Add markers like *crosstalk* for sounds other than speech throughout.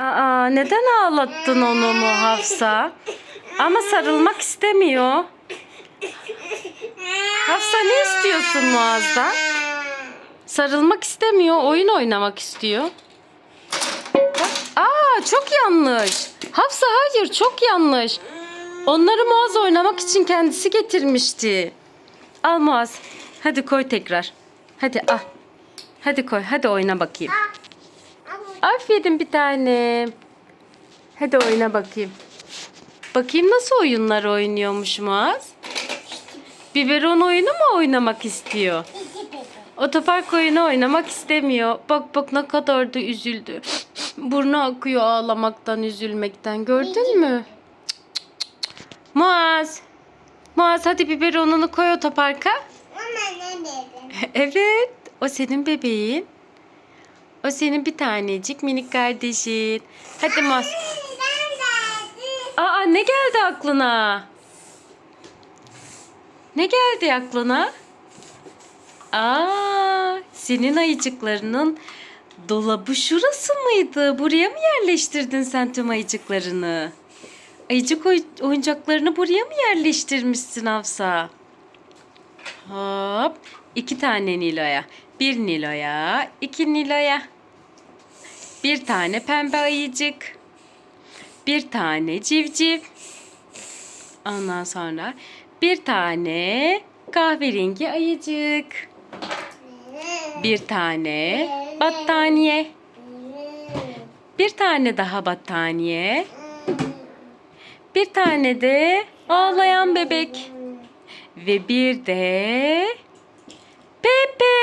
Aa, neden ağlattın onu mu Hafsa? Ama sarılmak istemiyor. Hafsa ne istiyorsun Muaz'dan? Sarılmak istemiyor, oyun oynamak istiyor. Aa, çok yanlış. Hafsa hayır, çok yanlış. Onları Muaz oynamak için kendisi getirmişti. Al Muaz. Hadi koy tekrar. Hadi al. Hadi koy. Hadi oyna bakayım. Aferin bir tanem. Hadi oyna bakayım. Bakayım nasıl oyunlar oynuyormuş Muaz. Biberon oyunu mu oynamak istiyor? Otopark oyunu oynamak istemiyor. Bak bak ne kadar da üzüldü. Burnu akıyor ağlamaktan, üzülmekten. Gördün mü? Muaz. Muaz hadi biberonunu koy otoparka. *laughs* evet. O senin bebeğin. O senin bir tanecik minik kardeşin. Hadi Muaz. Aa ne geldi aklına? Ne geldi aklına? Aa, senin ayıcıklarının dolabı şurası mıydı? Buraya mı yerleştirdin sen tüm ayıcıklarını? Ayıcık oy- oyuncaklarını buraya mı yerleştirmişsin Hafsa? Hop. iki tane Nilo'ya. Bir Nilo'ya, iki Nilo'ya. Bir tane pembe ayıcık. Bir tane civciv. Ondan sonra bir tane kahverengi ayıcık. Bir tane battaniye. Bir tane daha battaniye. Bir tane de ağlayan bebek. Ve bir de Pepe.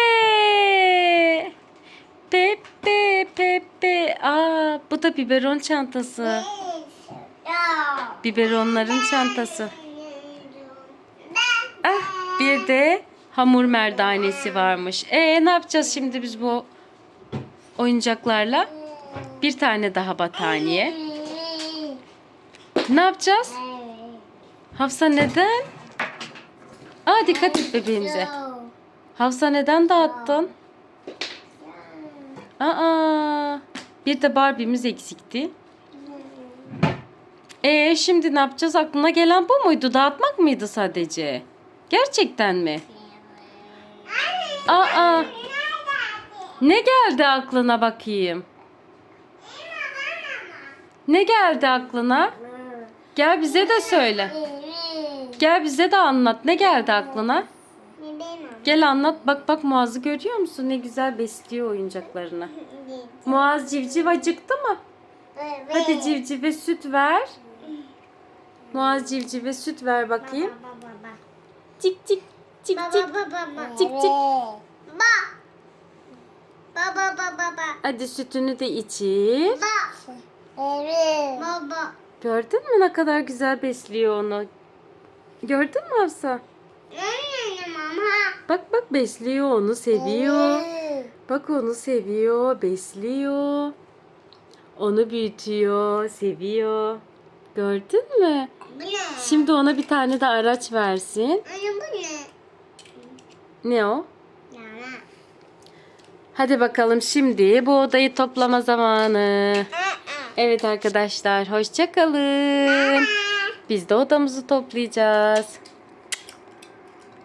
Pepe, Pepe. Aa, bu da biberon çantası. Biberonların çantası. Ah, bir de hamur merdanesi varmış. E ne yapacağız şimdi biz bu oyuncaklarla? Bir tane daha battaniye. Ne yapacağız? Hafsa neden? Aa dikkat et bebeğimize. Hafsa neden dağıttın? Aa, bir de Barbie'miz eksikti. E şimdi ne yapacağız? Aklına gelen bu muydu? Dağıtmak mıydı sadece? Gerçekten mi? Aa, ne geldi aklına bakayım? Ne geldi aklına? Gel bize de söyle. Gel bize de anlat. Ne geldi aklına? Gel anlat. Bak bak Muaz'ı görüyor musun? Ne güzel besliyor oyuncaklarını. *laughs* Muaz civciv acıktı mı? Hadi civcive süt ver. Muaz civcive süt ver bakayım. Cik cik cik cik. Cik cik. Baba baba baba. Hadi sütünü de içir. Evet. Baba. Gördün mü ne kadar güzel besliyor onu? Gördün mü Hafsa? Anne mama. Bak bak besliyor onu seviyor. Bak onu seviyor, besliyor. Onu büyütüyor, seviyor. Gördün mü? Bu ne? Şimdi ona bir tane de araç versin. Anne bu ne? Ne o? Yana. Hadi bakalım şimdi bu odayı toplama zamanı. Evet arkadaşlar hoşça kalın. Biz de odamızı toplayacağız.